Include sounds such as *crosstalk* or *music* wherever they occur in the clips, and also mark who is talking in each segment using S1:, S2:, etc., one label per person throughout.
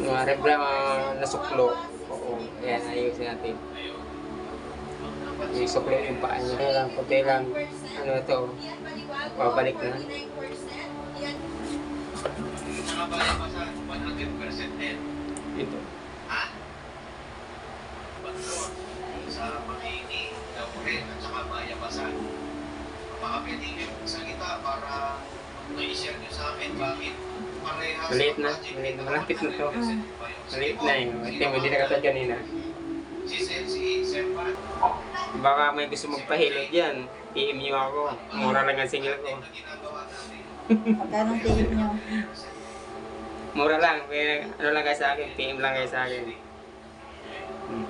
S1: Mga rebra uh, nasuklo. Oo, ayan, ayusin natin. Yung suklo yung paa niya. Ayan lang, puti lang. Ano ito? Babalik na.
S2: Nakabalabasan, 100% din.
S1: Ito.
S2: Ha? Sa pamini, damurin, at saka bayabasan. Baka pwede yung salita para na-share nyo sa akin bakit
S1: Maliit na, maliit na, malapit na to.
S2: 100% ba yung
S1: Maliit na yun. Ito mo, hindi nakatad kanina.
S2: Si Sir, si Sir Pat,
S1: Baka may gusto magpahilot dyan. PM nyo ako. Mura lang ang single ko.
S3: Magkano tihip nyo?
S1: Mura lang. Kaya ano lang kayo sa akin. PM lang kayo sa akin. Hmm.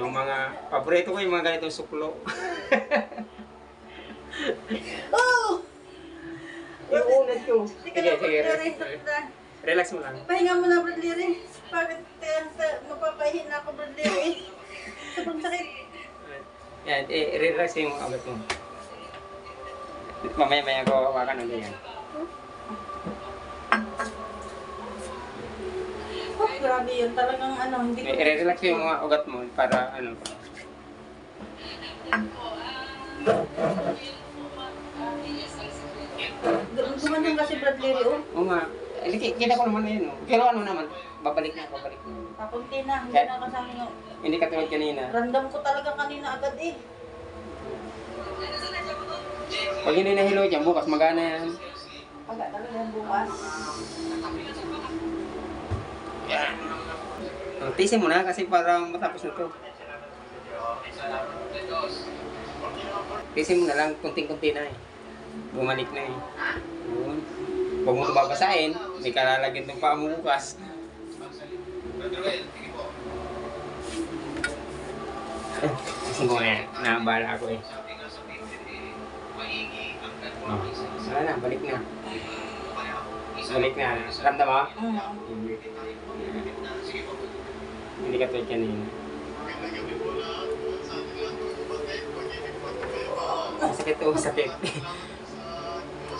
S1: Yung mga, paborito ko yung mga ganitong suklo. *laughs* Unat ko.
S3: Sige,
S1: Sige, sige. Relax mo lang.
S3: Pahinga mo na, Bradley. Bakit kaya sa mapapahin na ako, Bradley? Sobrang *laughs* sakit.
S1: Yan, eh, relax yung agad mo. Mamaya-maya ko hawakan ulit yan.
S3: Oh, grabe yun. Talagang ano, hindi ko...
S1: Eh, relax yung mga ugat mo para ano.
S3: Gumanong kasi Bradley, oh.
S1: Oo nga. Eh, ki- kita ko naman na yun. Oh. Pero ano naman, babalik na, babalik na.
S3: Pakunti na. Hindi
S1: Kaya-
S3: na kasama yung...
S1: Hindi katulad kanina.
S3: Random ko talaga kanina agad eh.
S1: Pag hindi nahilo dyan, bukas magana yan.
S3: Pagka talaga bukas.
S1: Yan. Oh, tisin mo na kasi para matapos na to. Tisin mo na lang, kunting-kunti na eh. Bumalik na eh. Huwag mo ito babasahin, may kalalagyan ng paa mo bukas. Ako eh.
S2: Sabi nga sa Biblia, eh,
S1: Oh. Wala na, balik na. Balik na. Ramdam mo? Hindi. Hindi katulad kanina. Sakit sakit.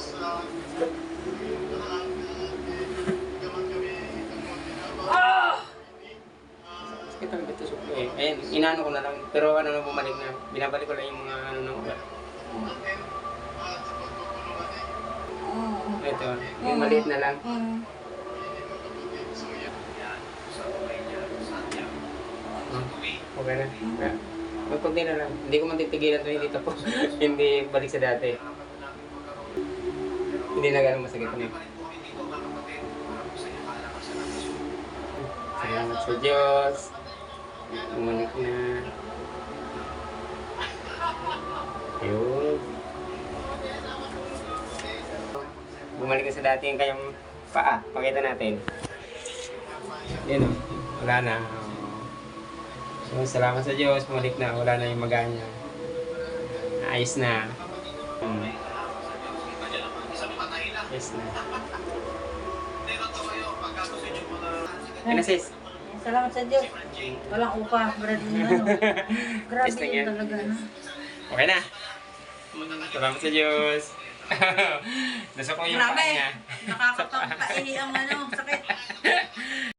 S1: Sakit *laughs* inano ko na lang. Pero ano na bumalik na. Binabalik ko lang yung mga ano na ugat. Ito, yung maliit na lang.
S3: Mm.
S1: Okay na. Yeah. May konti na lang. Hindi ko man titigilan ito hindi tapos. *laughs* hindi balik sa dati. Hindi na ganun masakit na. Salamat sa Diyos. Bumalik na. Yun. Bumalik na sa dati yung kayong paa. Pakita natin. Yan o. Wala na. So, salamat sa Diyos. Bumalik na. Wala na yung maga niya. Ayos na. Hmm. Ayos na. Na sis.
S3: Salamat sa Diyos. Walang upa, Bradley. Ano. *laughs* Grabe
S1: Yes na
S3: yun
S1: yan.
S3: talaga. Ano.
S1: Okay na. Salamat sa Diyos. *laughs* Nasa ko yung paa
S3: Grabe.
S1: niya.
S3: Nakakapagpaihi ang ano, sakit. *laughs*